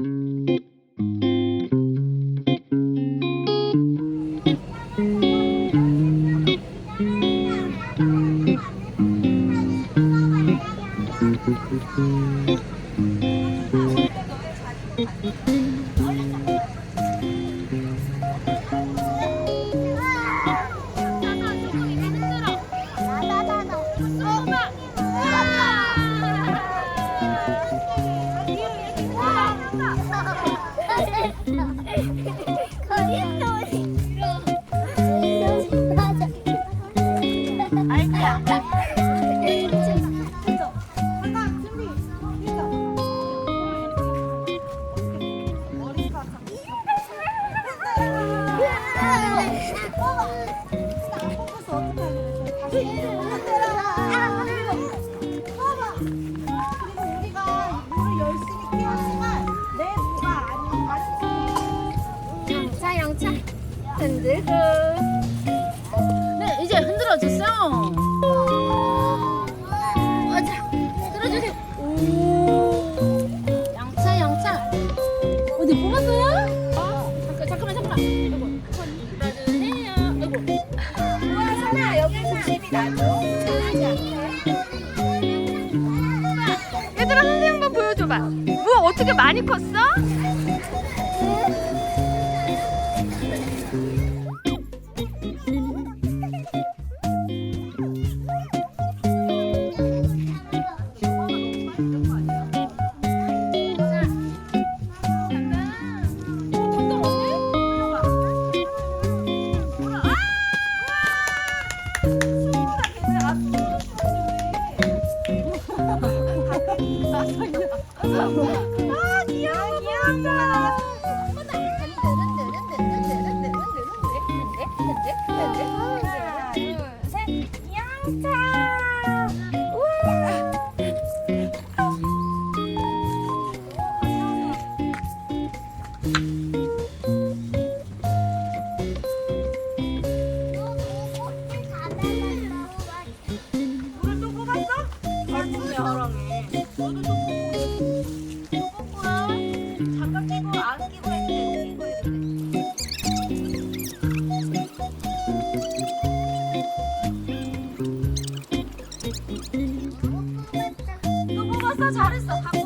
Mm-hmm. 영 흔들고 네 이제 흔들어 주세요. 맞아. 흔들어 주세요. 오. 영차 영차. 어디 뽑았어요? 잠깐 잠깐만 잠깐만. 이거 흔들어주세요. 아이고 우와 선아 여기 조심히 놔줘 얘들아 선생님 한번 보여줘봐. 우와 어떻게 많이 컸어? 아 귀여워. 아, 귀여워. 근데 근데 근데 근데 근데 근데 근데 근데 근데 잘했어 잘했어.